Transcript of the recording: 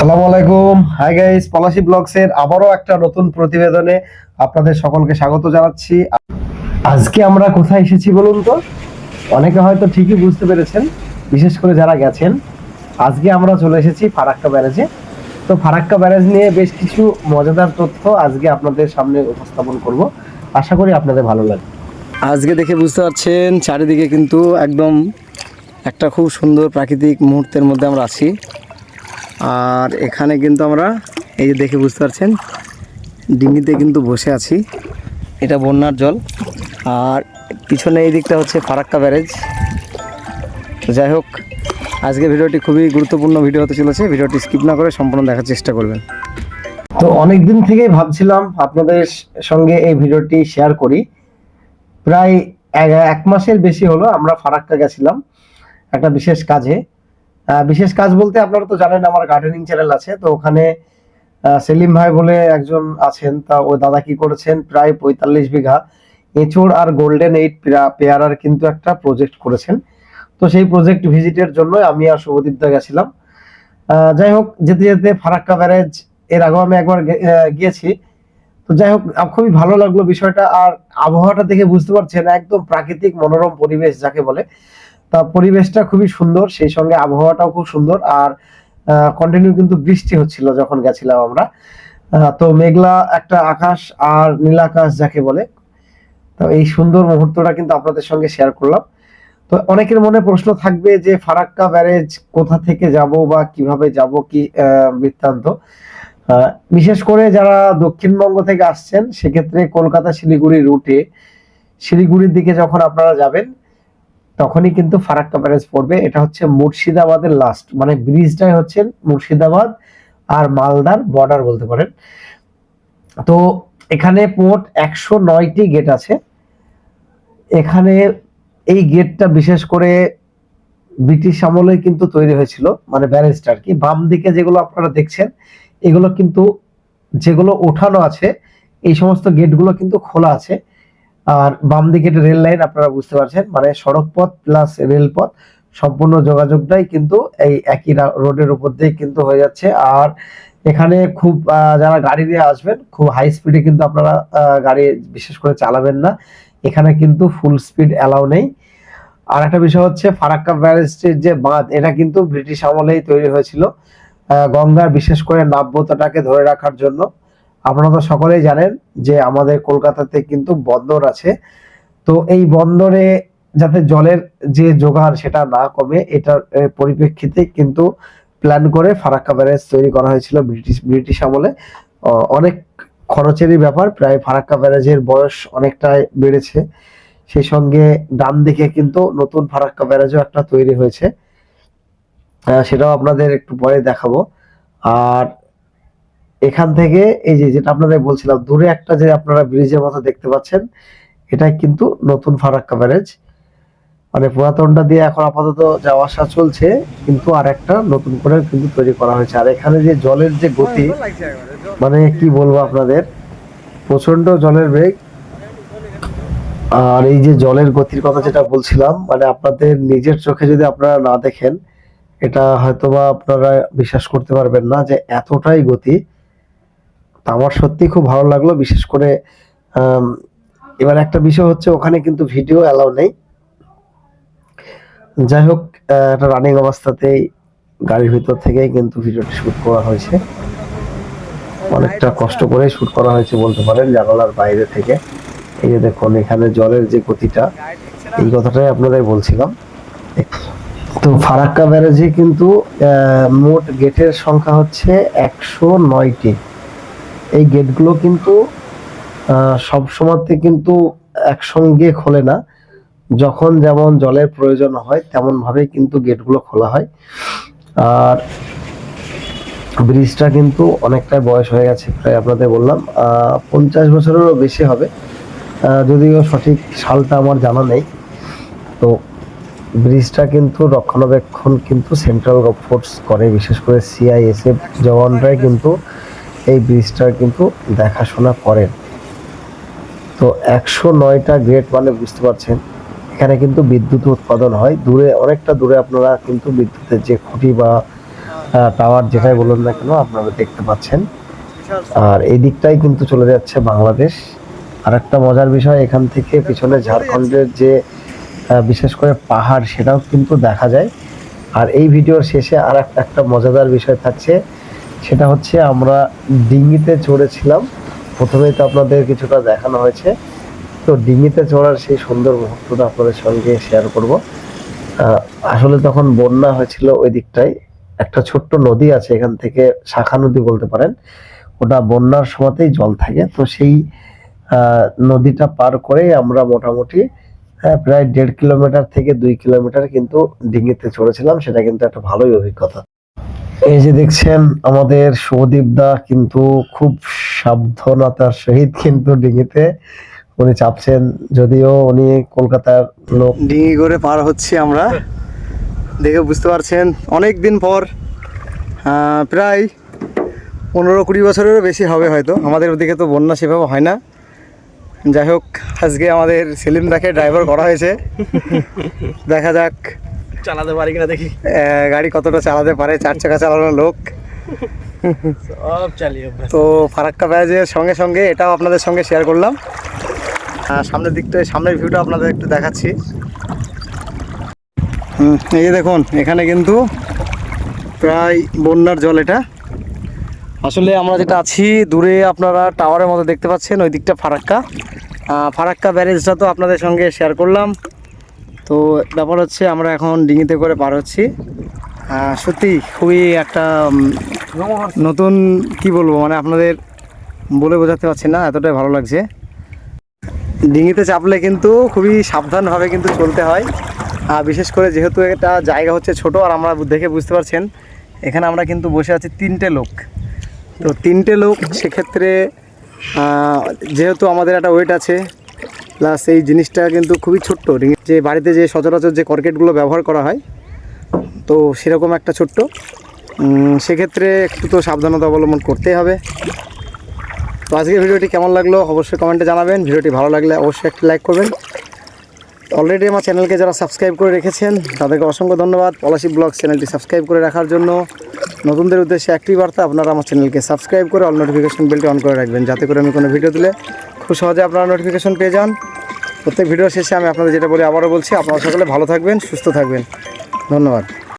আসসালামু আলাইকুম। Hi guys Palashi blogs এর আবারও একটা নতুন প্রতিবেদনে আপনাদের সকলকে স্বাগত জানাচ্ছি। আজকে আমরা কোথায় এসেছি বলুন তো? অনেকে হয়তো ঠিকই বুঝতে পেরেছেন, বিশেষ করে যারা গেছেন। আজকে আমরা চলে এসেছি ফারাক্কা ব্যারেজে। তো ফারাক্কা ব্যারেজ নিয়ে বেশ কিছু মজাদার তথ্য আজকে আপনাদের সামনে উপস্থাপন করব। আশা করি আপনাদের ভালো লাগবে। আজকে দেখে বুঝতে পারছেন, চারিদিকে কিন্তু একদম একটা খুব সুন্দর প্রাকৃতিক মুহূর্তের মধ্যে আমরা আছি। আর এখানে কিন্তু আমরা, এই যে দেখে বুঝতে পারছেন ডিঙিতে কিন্তু বসে আছি। এটা বন্যার জল। আর পিছনে এই দিকটা হচ্ছে ফারাক্কা ব্যারেজ। যাই হোক, আজকে ভিডিওটি খুবই গুরুত্বপূর্ণ ভিডিও হতে চলেছে। ভিডিওটি স্কিপ না করে সম্পূর্ণ দেখার চেষ্টা করবেন। তো অনেক দিন থেকেই ভাবছিলাম আপনাদের সঙ্গে এই ভিডিওটি শেয়ার করি। প্রায় এক- মাসের বেশি হলো আমরা ফারাক্কা গেছিলাম, একটা বিশেষ কাজে। বিশেষ কাজ বলতে আপনারা তো জানেন আমার গার্ডেনিং চ্যানেল আছে, তো ওখানে সেলিম ভাই বলে একজন আছেন, তা ওই দাদা কি করেছেন, প্রায় পঁয়তাল্লিশ বিঘা এঁচড় আর গোল্ডেন এইট পেয়ারার কিন্তু একটা প্রজেক্ট করেছেন। তো সেই প্রজেক্ট ভিজিটের জন্য আমি আর শুভদীপ দা গেছিলাম। যাই হোক, যেতে যেতে ফারাক্কা ব্যারেজ, এর আগেও আমি একবার গিয়েছি। তো যাই হোক খুবই ভালো লাগল বিষয়টা, আর আবহাওয়াটা দেখে বুঝতে পারছেন, একদম প্রাকৃতিক মনোরম পরিবেশ যাকে বলে। তা পরিবেশটা খুবই সুন্দর, সেই সঙ্গে আবহাওয়াটাও খুব সুন্দর আর কন্টিনিউ কিন্তু বৃষ্টি হচ্ছিল যখন গেছিলাম আমরা। তো মেঘলা একটা আকাশ আর নীল আকাশ যাকে বলে। তো এই সুন্দর মুহূর্তটা কিন্তু আপনাদের সঙ্গে শেয়ার করলাম। তো অনেকের মনে প্রশ্ন থাকবে যে ফারাক্কা ব্যারেজ কোথা থেকে যাব বা কীভাবে যাব কি বৃত্তান্ত। বিশেষ করে যারা দক্ষিণবঙ্গ থেকে আসছেন, সেক্ষেত্রে কলকাতা শিলিগুড়ি রুটে, শিলিগুড়ির দিকে যখন আপনারা যাবেন তখনই কিন্তু ফারাক্কা ব্যারেজ পড়বে। এটা হচ্ছে মুর্শিদাবাদের লাস্ট মানে ব্রিজটাই হচ্ছে মুর্শিদাবাদ আর মালদার বর্ডার বলতে পারেন। তো এখানে মোট একশো নয়টি গেট আছে। এখানে এই গেটটা বিশেষ করে ব্রিটিশ আমলে কিন্তু তৈরি হয়েছিল মানে ব্যারেজটা আর কি। বাম দিকে যেগুলো আপনারা দেখছেন, এগুলো কিন্তু যেগুলো ওঠানো আছে, এই সমস্ত গেটগুলো কিন্তু খোলা আছে। আর বাম দিকে একটা রেল লাইন আপনারা বুঝতে পারছেন মানে সড়ক পথ প্লাস রেলপথ সম্পূর্ণ যোগাযোগটাই কিন্তু এই একই রোডের উপর দিয়ে কিন্তু হয়ে যাচ্ছে। আর এখানে খুব যারা গাড়ি নিয়ে আসবেন, খুব হাই স্পিডে কিন্তু আপনারা গাড়ি বিশেষ করে চালাবেন না। এখানে কিন্তু ফুল স্পিড অ্যালাউ নেই। আর একটা বিষয় হচ্ছে ফারাক্কা ব্যারেজের যে বাঁধ, এটা কিন্তু ব্রিটিশ আমলেই তৈরি হয়েছিল গঙ্গার বিশেষ করে নাব্যতাটাকে ধরে রাখার জন্য। আপনারা তো সকলেই জানেন যে আমাদের কলকাতাতে কিন্তু বন্দর আছে। তো এই বন্দরে যাতে জলের যে যোগান সেটা না কমে, এটার পরিপ্রেক্ষিতে কিন্তু প্ল্যান করে ফারাক্কা ব্যারেজ তৈরি করা হয়েছিল ব্রিটিশ ব্রিটিশ আমলে। অনেক খরচেরই ব্যাপার, প্রায় ফারাক্কা ব্যারেজের বয়স অনেকটাই বেড়েছে। সেই সঙ্গে ডান দিকে কিন্তু নতুন ফারাক্কা ব্যারেজও একটা তৈরি হয়েছে। সেটাও আপনাদের একটু পরে দেখাবো। আর এখান থেকে এই যে যেটা আপনাদের বলছিলাম, দূরে একটা যে আপনারা ব্রিজের মতো দেখতে পাচ্ছেন, এটাই কিন্তু নতুন ফারাক্কা ব্যারেজ। মানে পুরাতনটা দিয়ে এখন আপাতত যাওয়া আসা চলছে, কিন্তু আর একটা নতুন করে কিন্তু তৈরি করা হয়েছে। আর এখানে যে জলের যে গতি মানে কি বলব আপনাদের প্রচণ্ড জলের বেগ। আর এই যে জলের গতির কথা যেটা বলছিলাম মানে আপনাদের নিজের চোখে যদি আপনারা না দেখেন, এটা হয়তোবা আপনারা বিশ্বাস করতে পারবেন না যে এতটাই গতি। আমার সত্যি খুব ভালো লাগল, বিশেষ করে এবার একটা বিষয় হচ্ছে ওখানে কিন্তু ভিডিও অ্যালাউ নেই। যাই হোক একটা রানিং অবস্থাতেই গাড়ির ভিতর থেকেই কিন্তু ভিডিওটি শ্যুট করা হয়েছে। অনেকটা কষ্ট করে শ্যুট করা হয়েছে বলতে পারেন, জানালার বাইরে থেকে। এই যে দেখুন, এখানে জলের যে গতিটা, এই কথাটাই আপনাদের বলছিলাম। তো ফারাক্কা ব্যারেজে কিন্তু মোট গেটের সংখ্যা হচ্ছে একশো নয়টি। এই গেটগুলো কিন্তু সব সময়তে কিন্তু একসঙ্গে খোলে না। যখন যেমন জলের প্রয়োজন হয় তেমন ভাবে কিন্তু গেটগুলো খোলা হয়। আর ব্রিজটা কিন্তু অনেকটাই বয়স হয়ে গেছে প্রায় আপনাদের বললাম। পঞ্চাশ বছরেরও বেশি হবে। যদিও সঠিক সালটা আমার জানা নেই। তো ব্রিজটা কিন্তু রক্ষণাবেক্ষণ কিন্তু সেন্ট্রাল ফোর্স করে, বিশেষ করে সিআইএসএফ জওয়ানরাই কিন্তু এই ব্রিজটার কিন্তু দেখাশোনা করেন। তো একশো নয়টা গ্রেড মানে বুঝতে পারছেন, এখানে কিন্তু বিদ্যুৎ উৎপাদন হয়। দূরে, অনেকটা দূরে আপনারা কিন্তু বিদ্যুতের যে খুঁটি বা টাওয়ার যেটাই বলুন না কেন, আপনারা দেখতে পাচ্ছেন। আর এই দিকটাই কিন্তু চলে যাচ্ছে বাংলাদেশ। আর একটা মজার বিষয়, এখান থেকে পিছনে ঝাড়খণ্ডের যে বিশেষ করে পাহাড়, সেটাও কিন্তু দেখা যায়। আর এই ভিডিওর শেষে আর একটা মজাদার বিষয় থাকছে সেটা হচ্ছে আমরা ডিঙিতে চড়েছিলাম। প্রথমেই তো আপনাদের কিছুটা দেখানো হয়েছে। তো ডিঙিতে চড়ার সেই সুন্দর মুহূর্তটা আপনাদের সঙ্গে শেয়ার করব। আসলে তখন বন্যা হয়েছিল ওই দিকটায়, একটা ছোট্ট নদী আছে এখান থেকে শাখা নদী বলতে পারেন। ওটা বন্যার সময়তেই জল থাকে। তো সেই নদীটা পার করে আমরা মোটামুটি প্রায় দেড় কিলোমিটার থেকে দুই কিলোমিটার কিন্তু ডিঙিতে চড়েছিলাম। সেটা কিন্তু একটা ভালোই অভিজ্ঞতা। এই যে দেখছেন, আমাদের শুভদীপ দা কিন্তু খুব সাবধানতার সহিত কিন্তু ডিঙিতে উনি চাপছেন। যদিও উনি কলকাতার লোক। ডিঙি করে পার হচ্ছি আমরা। দেখে বুঝতে পারছেন, অনেক দিন পর প্রায় পনেরো কুড়ি বছরেরও বেশি হবে হয়তো। আমাদের ওদিকে তো বন্যা সেভাবে হয় না। যাই হোক, আজকে আমাদের সেলিম দাকে ড্রাইভার করা হয়েছে। দেখা যাক চালাতে পারি কিনা দেখি। গাড়ি কতটা চালাতে পারে? চার চাকা চালানোর লোক। সব চালিয়ে তো ফারাক্কা ব্যাজের সঙ্গে সঙ্গে এটাও আপনাদের সঙ্গে শেয়ার করলাম। সামনের দিকটা সামনের ভিউটা আপনাদের একটু দেখাচ্ছি। হুম এই যে দেখুন এখানে কিন্তু প্রায় বন্যার জল এটা। আসলে আমরা যেটা আছি দূরে আপনারা টাওয়ারের মতো দেখতে পাচ্ছেন ওই দিকটা ফারাক্কা। ফারাক্কা ব্যারেজটা তো আপনাদের সঙ্গে শেয়ার করলাম। তো ব্যাপার হচ্ছে আমরা এখন ডিঙিতে করে পার হচ্ছি। সত্যি খুবই একটা নতুন, কি বলব মানে আপনাদের বলে বোঝাতে পারছি না, এতটাই ভালো লাগছে। ডিঙিতে চাপলে কিন্তু খুবই সাবধানভাবে কিন্তু চলতে হয়। আর বিশেষ করে যেহেতু এটা জায়গা হচ্ছে ছোট, আর আমরা দেখে বুঝতে পারছেন, এখানে আমরা কিন্তু বসে আছি তিনটে লোক। তো তিনটে লোক সেক্ষেত্রে যেহেতু আমাদের একটা ওয়েট আছে প্লাস এই জিনিসটা কিন্তু খুবই ছোট্ট। ডিঙি যে বাড়িতে যে সচরাচর যে কর্কেটগুলো ব্যবহার করা হয়, তো সেরকম একটা ছোট্ট। সেক্ষেত্রে একটু তো সাবধানতা অবলম্বন করতেই হবে। তো আজকের ভিডিওটি কেমন লাগল অবশ্যই কমেন্টে জানাবেন। ভিডিওটি ভালো লাগলে অবশ্যই একটি লাইক করবেন। অলরেডি আমার চ্যানেলকে যারা সাবস্ক্রাইব করে রেখেছেন, তাদেরকে অসংখ্য ধন্যবাদ। পলাশি ব্লগ চ্যানেলটি সাবস্ক্রাইব করে রাখার জন্য। নতুনদের উদ্দেশ্যে একটি বার্তা, আপনারা আমার চ্যানেলকে সাবস্ক্রাইব করে অল নোটিফিকেশন বেলটি অন করে রাখবেন, যাতে করে আমি কোনো ভিডিও দিলে খুব সহজে আপনারা নোটিফিকেশন পেয়ে যান। প্রত্যেক ভিডিও শেষে আমি আপনাদের যেটা বলি, আবারও বলছি, আপনারা সকলে ভালো থাকবেন, সুস্থ থাকবেন। ধন্যবাদ।